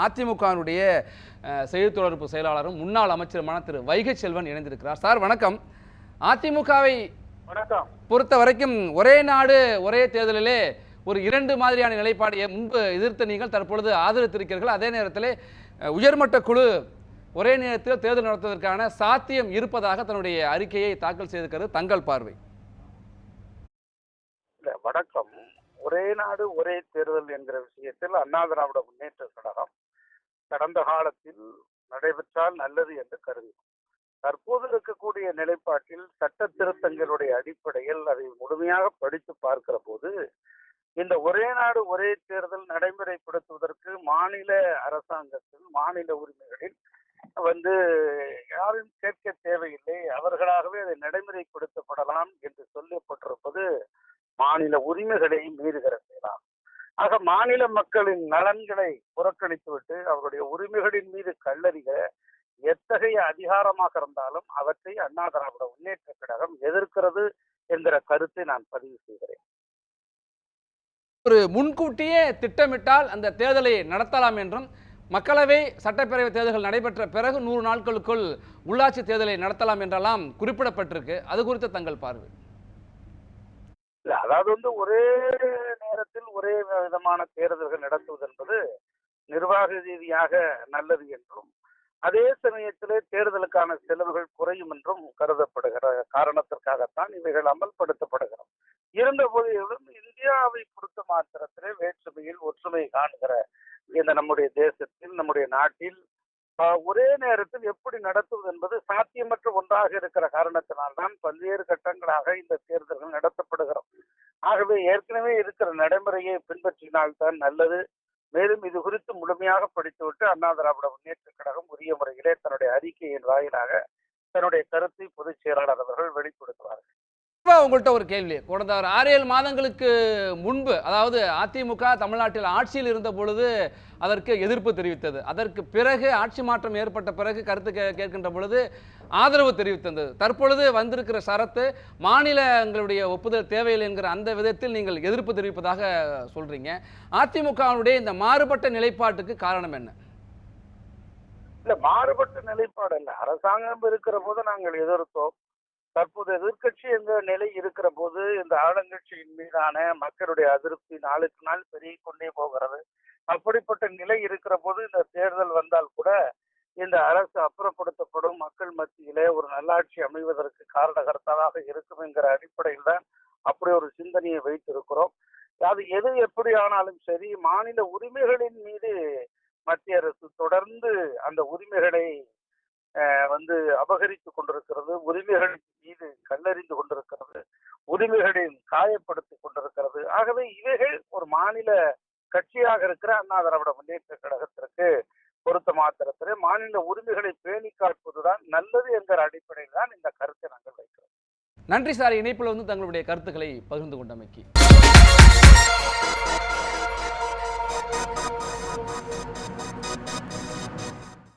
அதிமுகவினுடைய செய்தி தொடர்பு செயலாளரும் முன்னாள் அமைச்சருமான திரு வைகை செல்வன் இணைந்திருக்கிறார். சார் வணக்கம். அதிமுகவை வணக்கம். பொறுத்த வரைக்கும் ஒரே நாடு ஒரே தேர்தலிலே ஒரு இரண்டு மாதிரியான நிலைப்பாடு முன்பு எதிர்த்த நீங்கள் தற்பொழுது ஆதரித்திருக்கிறீர்கள். அதே நேரத்தில் உயர்மட்ட குழு ஒரே நேரத்தில் தேர்தல் நடத்துவதற்கான சாத்தியம் இருப்பதாக தன்னுடைய அறிக்கையை தாக்கல் செய்திருக்கிறது தங்கள் பார்வை. வணக்கம். ஒரே நாடு ஒரே தேர்தல் என்கிற விஷயத்தில் அண்ணா திராவிட முன்னேற்ற கழகம் கடந்த காலத்தில் நடைபெற்றால் நல்லது என்று கருதினோம் தற்போது இருக்கக்கூடிய நிலைப்பாட்டில் சட்ட திருத்தங்களுடைய அடிப்படையில் அதை முழுமையாக படித்து பார்க்கிற போது இந்த ஒரே நாடு ஒரே தேர்தல் நடைமுறைப்படுத்துவதற்கு மாநில அரசாங்கத்தில் மாநில உரிமைகளில் வந்து யாரும் கேட்க தேவையில்லை. அவர்களாகவே அதை நடைமுறைப்படுத்தப்படலாம் என்று சொல்லப்பட்டிருப்பது மாநில உரிமைகளை மீறுகிற செயலாகும். ஆக மாநில மக்களின் நலன்களை புறக்கணித்துவிட்டு அவருடைய உரிமைகளின் மீது கல்லறிக எத்தகைய அதிகாரமாக இருந்தாலும் அவற்றை அண்ணா திராவிட முன்னேற்ற கழகம் எதிர்க்கிறது என்கிற கருத்தை நான் பதிவு செய்கிறேன். ஒரு முன்கூட்டியே திட்டமிட்டால் அந்த தேர்தலை நடத்தலாம் என்றும் மக்களவை சட்டப்பேரவை தேர்தல்கள் நடைபெற்ற பிறகு நூறு நாட்களுக்குள் உள்ளாட்சி தேர்தலை நடத்தலாம் என்றெல்லாம் குறிப்பிடப்பட்டிருக்கு. அது குறித்த தங்கள் பார்வை. அதாவது வந்து ஒரே விதமான தேர்தல்கள் நடத்துவது என்பது நிர்வாக ரீதியாக நல்லது என்றும் அதே சமயத்திலே தேர்தலுக்கான செலவுகள் குறையும் என்றும் கருதப்படுகிற காரணத்திற்காகத்தான் இவைகள் அமல்படுத்தப்படுகிறது. இருந்த போதிலும் இந்தியாவை பொறுத்த மாத்திரத்திலே வேற்றுமையில் ஒற்றுமை காண்கிற இந்த நம்முடைய தேசத்தில் நம்முடைய நாட்டில் ஒரே நேரத்தில் எப்படி நடத்துவது என்பது சாத்தியமற்ற ஒன்றாக இருக்கிற காரணத்தினால்தான் பல்வேறு கட்டங்களாக இந்த தேர்தல்கள் நடத்தப்படுகிறது. ஆகவே ஏற்கனவே இருக்கிற நடைமுறையை பின்பற்றினால்தான் நல்லது. மேலும் இது குறித்து முழுமையாக படித்துவிட்டு அண்ணா திராவிட முன்னேற்ற கழகம் உரிய முறையிலே தன்னுடைய அறிக்கையின் வாயிலாக தன்னுடைய கருத்தை பொதுச் செயலாளர் அவர்கள் வெளிப்படுத்துவார்கள். உங்கள்கிட்ட ஒரு கேள்வி. கடந்த ஒரு ஆறு ஏழு மாதங்களுக்கு முன்பு அதாவது அதிமுக தமிழ்நாட்டில் ஆட்சியில் இருந்த பொழுது அதற்கு எதிர்ப்பு தெரிவித்தது. அதற்கு பிறகு ஆட்சி மாற்றம் ஏற்பட்ட பிறகு கருத்து கே- கேட்கின்ற பொழுது ஆதரவு தெரிவித்தது தற்பொழுது வந்திருக்கிற சரத்து மாநிலங்களுடைய ஒப்புதல் தேவையில்லை என்கிற அந்த விதத்தில் நீங்கள் எதிர்ப்பு தெரிவிப்பதாக சொல்றீங்க. அதிமுகவுடைய இந்த மாறுபட்ட நிலைப்பாட்டுக்கு காரணம் என்ன? இல்ல மாறுபட்ட நிலைப்பாடு இல்ல. அரசாங்கம் இருக்கிற போது நாங்கள் எதிர்த்தோம். தற்போது எதிர்க்கட்சி என்ற நிலை இருக்கிற போது இந்த ஆளுங்கட்சியின் மீதான மக்களுடைய அதிருப்தி நாளுக்கு நாள் பெருகி கொண்டே போகிறது. அப்படிப்பட்ட நிலை இருக்கிற போது இந்த தேர்தல் வந்தால் கூட இந்த அரசு அப்புறப்படுத்தப்படும். மக்கள் மத்தியிலே ஒரு நல்லாட்சி அமைவதற்கு காரணகர்த்தாவாக இருக்கும் என்கிற அடிப்படையில் தான் அப்படி ஒரு சிந்தனையை வைத்திருக்கிறோம். அது எது எப்படி ஆனாலும் சரி மாநில உரிமைகளின் மீது மத்திய அரசு தொடர்ந்து அந்த உரிமைகளை வந்து அபகரித்து கொண்டிருக்கிறது உரிமைகளின் மீது கல்லறிந்து கொண்டிருக்கிறது உரிமைகளின் காயப்படுத்தி கொண்டிருக்கிறது. ஆகவே இவைகள் ஒரு மாநில கட்சியாக இருக்கிற அண்ணா திராவிட முன்னேற்ற கழகத்திற்கு பொறுத்த மாத்திரத்திலே மாநில உரிமைகளை பேணி காப்பதுதான் நல்லது என்கிற அடிப்படையில் தான் இந்த கருத்தை நாங்கள் வைக்கிறோம். நன்றி சார். இணைப்பில் வந்து தங்களுடைய கருத்துக்களை பகிர்ந்து கொண்டமைக்கு.